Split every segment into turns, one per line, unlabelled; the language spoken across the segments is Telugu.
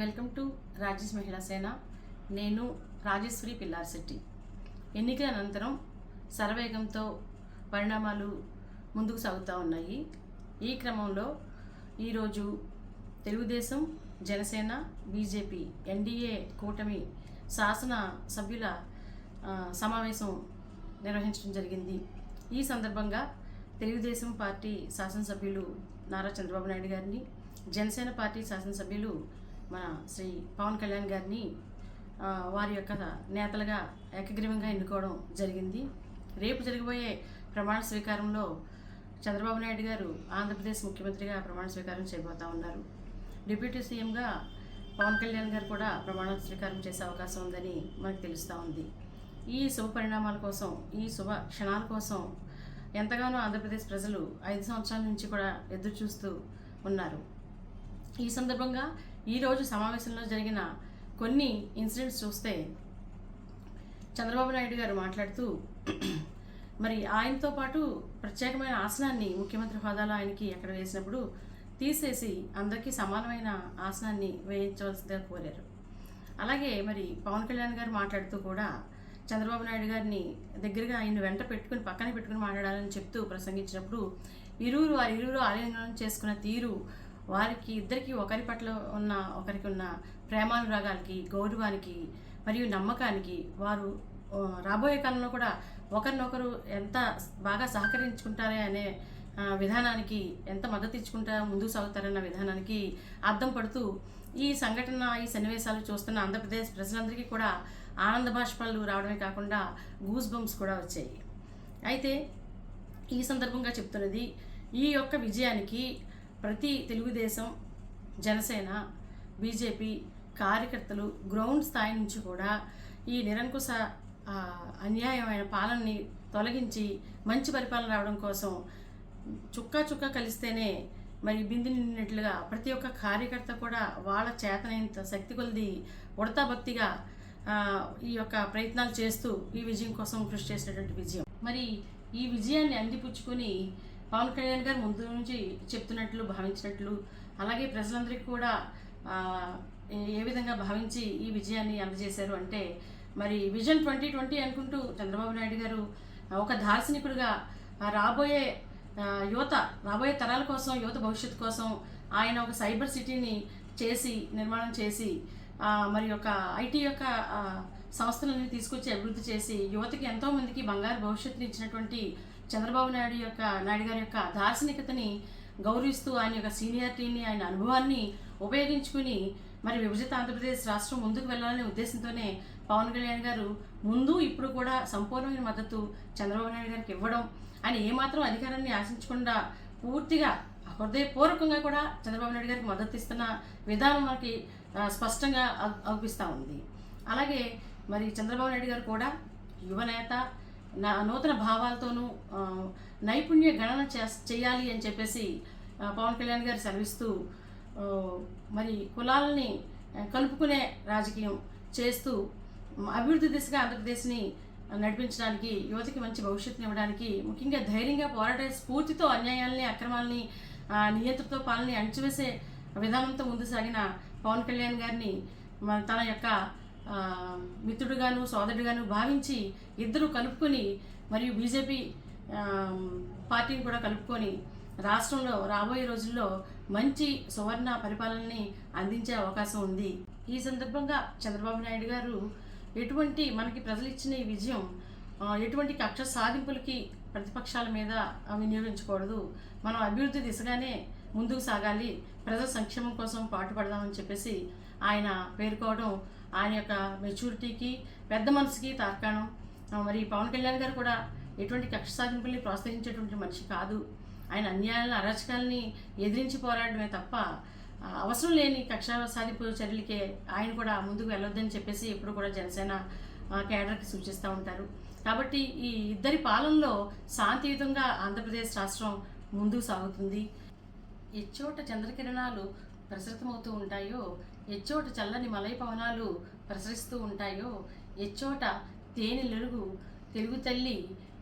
వెల్కమ్ టు రాజేష్ మహిళా సేన. నేను రాజేశ్వరి పిల్లార్శెట్టి ఎన్నికల అనంతరం శరవేగంతో పరిణామాలు ముందుకు సాగుతూ ఉన్నాయి. ఈ క్రమంలో ఈరోజు తెలుగుదేశం జనసేన బీజేపీ ఎన్డీఏ కూటమి శాసన సభ్యుల సమావేశం నిర్వహించడం జరిగింది. ఈ సందర్భంగా తెలుగుదేశం పార్టీ శాసనసభ్యులు నారా చంద్రబాబు నాయుడు గారిని జనసేన పార్టీ శాసనసభ్యులు మన శ్రీ పవన్ కళ్యాణ్ గారిని వారి యొక్క నేతలుగా ఏకగ్రీవంగా ఎన్నుకోవడం జరిగింది. రేపు జరగబోయే ప్రమాణ స్వీకారంలో చంద్రబాబు నాయుడు గారు ఆంధ్రప్రదేశ్ ముఖ్యమంత్రిగా ప్రమాణ స్వీకారం చేయబోతా ఉన్నారు. డిప్యూటీ సీఎంగా పవన్ కళ్యాణ్ గారు కూడా ప్రమాణ స్వీకారం చేసే అవకాశం ఉందని మనకు తెలుస్తూ ఉంది. ఈ శుభ పరిణామాల కోసం ఈ శుభ క్షణాల కోసం ఎంతగానో ఆంధ్రప్రదేశ్ ప్రజలు ఐదు సంవత్సరాల నుంచి కూడా ఎదురు చూస్తూ ఉన్నారు. ఈ సందర్భంగా ఈరోజు సమావేశంలో జరిగిన కొన్ని ఇన్సిడెంట్స్ చూస్తే చంద్రబాబు నాయుడు గారు మాట్లాడుతూ మరి ఆయనతో పాటు ప్రత్యేకమైన ఆసనాన్ని ముఖ్యమంత్రి హోదాలో ఆయనకి ఎక్కడ వేసినప్పుడు తీసేసి అందరికీ సమానమైన ఆసనాన్ని వేయించవలసిందిగా కోరారు. అలాగే మరి పవన్ కళ్యాణ్ గారు మాట్లాడుతూ కూడా చంద్రబాబు నాయుడు గారిని దగ్గరగా ఆయన వెంట పెట్టుకుని పక్కనే పెట్టుకుని మాట్లాడాలని చెప్తూ ప్రసంగించినప్పుడు ఇరువురు వారి ఇరువురు ఆలింగనం చేసుకున్న తీరు వారికి ఇద్దరికి ఒకరి పట్ల ఉన్న ఒకరికి ఉన్న ప్రేమానురాగాలకి గౌరవానికి మరియు నమ్మకానికి వారు రాబోయే కాలంలో కూడా ఒకరినొకరు ఎంత బాగా సహకరించుకుంటారే అనే విధానానికి ఎంత మద్దతు ఇచ్చుకుంటా ముందుకు సాగుతారన్న విధానానికి అర్థం పడుతూ ఈ సంఘటన ఈ సన్నివేశాలు చూస్తున్న ఆంధ్రప్రదేశ్ ప్రజలందరికీ కూడా ఆనంద బాష్పాలు రావడమే కాకుండా గూస్ బంప్స్ కూడా వచ్చాయి. అయితే ఈ సందర్భంగా చెప్తున్నది ఈ యొక్క విజయానికి ప్రతి తెలుగుదేశం జనసేన బీజేపీ కార్యకర్తలు గ్రౌండ్ స్థాయి నుంచి కూడా ఈ నిరంకుశ అన్యాయమైన పాలనని తొలగించి మంచి పరిపాలన రావడం కోసం చుక్క చుక్క కలిస్తేనే మరి బింది నిండినట్లుగా ప్రతి ఒక్క కార్యకర్త కూడా వాళ్ళ చేతనైనంత శక్తి కొలిది ఉడతా భక్తిగా ఈ యొక్క ప్రయత్నాలు చేస్తూ ఈ విజయం కోసం కృషి చేసినటువంటి విజయం. మరి ఈ విజయాన్ని అందిపుచ్చుకొని పవన్ కళ్యాణ్ గారు ముందు నుంచి చెప్తున్నట్లు భావించినట్లు అలాగే ప్రజలందరికీ కూడా ఏ- విధంగా భావించి ఈ విజయాన్ని అందజేశారు అంటే మరి విజన్ ట్వంటీ ట్వంటీ అనుకుంటూ చంద్రబాబు నాయుడు గారు ఒక దార్శనికుడిగా రాబోయే యువత రాబోయే తరాల కోసం యువత భవిష్యత్తు కోసం ఆయన ఒక సైబర్ సిటీని చేసి నిర్మాణం చేసి మరి ఒక ఐటీ యొక్క సంస్థలన్నీ సంస్థలని తీసుకొచ్చి అభివృద్ధి చేసి యువతకి ఎంతోమందికి బంగారు భవిష్యత్తుని ఇచ్చినటువంటి చంద్రబాబు నాయుడు యొక్క నాయుడు గారి యొక్క దార్శనికతని గౌరవిస్తూ ఆయన యొక్క సీనియారిటీని ఆయన అనుభవాన్ని ఉపయోగించుకుని మరి విభజిత ఆంధ్రప్రదేశ్ రాష్ట్రం ముందుకు వెళ్ళాలనే ఉద్దేశంతోనే పవన్ కళ్యాణ్ గారు ముందు ఇప్పుడు కూడా సంపూర్ణమైన మద్దతు చంద్రబాబు నాయుడు గారికి ఇవ్వడం ఆయన ఏమాత్రం అధికారాన్ని ఆశించకుండా పూర్తిగా హృదయపూర్వకంగా కూడా చంద్రబాబు నాయుడు గారికి మద్దతు ఇస్తున్న విధానం మనకి స్పష్టంగా అనిపిస్తూ అవుపిస్తూ ఉంది. అలాగే మరి చంద్రబాబు నాయుడు గారు కూడా యువనేత నా నూతన భావాలతోనూ నైపుణ్య గణన చేస్- చేయాలి అని చెప్పేసి పవన్ కళ్యాణ్ గారు సెలవిస్తూ మరి కులాలని కలుపుకునే రాజకీయం చేస్తూ అభివృద్ధి దిశగా ఆంధ్రప్రదేశ్ని నడిపించడానికి యువతకి మంచి భవిష్యత్తుని ఇవ్వడానికి ముఖ్యంగా ధైర్యంగా పోరాడే స్ఫూర్తితో అన్యాయాల్ని అక్రమాలని ఆ, నియంత్రణతో పాలని అణచివేసే విధానంతో ముందు సాగిన పవన్ కళ్యాణ్ గారిని మన తన యొక్క మిత్రుడుగాను సోదరుడుగాను భావించి ఇద్దరు కలుపుకొని మరియు బీజేపీ పార్టీని కూడా కలుపుకొని రాష్ట్రంలో రాబోయే రోజుల్లో మంచి సువర్ణ పరిపాలనని అందించే అవకాశం ఉంది. ఈ సందర్భంగా చంద్రబాబు నాయుడు గారు ఎటువంటి మనకి ప్రజలు ఇచ్చిన ఈ విజయం ఎటువంటి కక్ష సాధింపులకి ప్రతిపక్షాల మీద వినియోగించకూడదు. మనం అభివృద్ధి దిశగానే ముందుకు సాగాలి. ప్రజల సంక్షేమం కోసం పాటుపడదామని చెప్పేసి ఆయన పేర్కోవడం ఆయన యొక్క మెచ్యూరిటీకి పెద్ద మనసుకి తార్కాణం. మరి పవన్ కళ్యాణ్ గారు కూడా ఎటువంటి కక్ష సాధింపుల్ని ప్రోత్సహించేటువంటి మనిషి కాదు. ఆయన అన్యాయాలను అరాచకాలని ఎదిరించి పోరాడమే తప్ప అవసరం లేని కక్ష సాధింపు చర్యలకే ఆయన కూడా ముందుకు వెళ్ళొద్దని చెప్పేసి ఎప్పుడు కూడా జనసేన కేడర్కి సూచిస్తూ ఉంటారు. కాబట్టి ఈ ఇద్దరి పాలనలో శాంతియుతంగా ఆంధ్రప్రదేశ్ రాష్ట్రం ముందుకు సాగుతుంది. ఎచ్చోట చంద్రకిరణాలు ప్రసరితమవుతూ ఉంటాయో ఎచ్చోట చల్లని మలై పవనాలు ప్రసరిస్తూ ఉంటాయో ఎచ్చోట తేనెలెలుగు తెలుగు తల్లి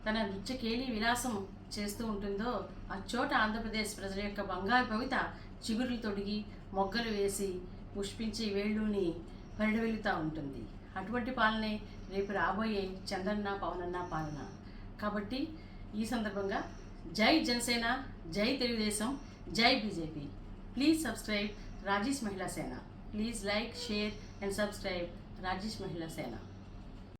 తన నృత్యకేళి విలాసం చేస్తూ ఉంటుందో అచ్చోట ఆంధ్రప్రదేశ్ ప్రజల యొక్క బంగారు కవిత చిగురులు తొడిగి మొగ్గలు వేసి పుష్పించి వేళ్ళుని పరిడవెలుతూ ఉంటుంది. అటువంటి పాలనే రేపు రాబోయే చంద్రన్న పవనన్న పాలన. కాబట్టి ఈ సందర్భంగా జై జనసేన జై తెలుగుదేశం జై బీజేపీ. ప్లీజ్ సబ్స్క్రైబ్ రాజేష్ మహిళా సేన. Please like, share and subscribe Rajesh Mahila Sena.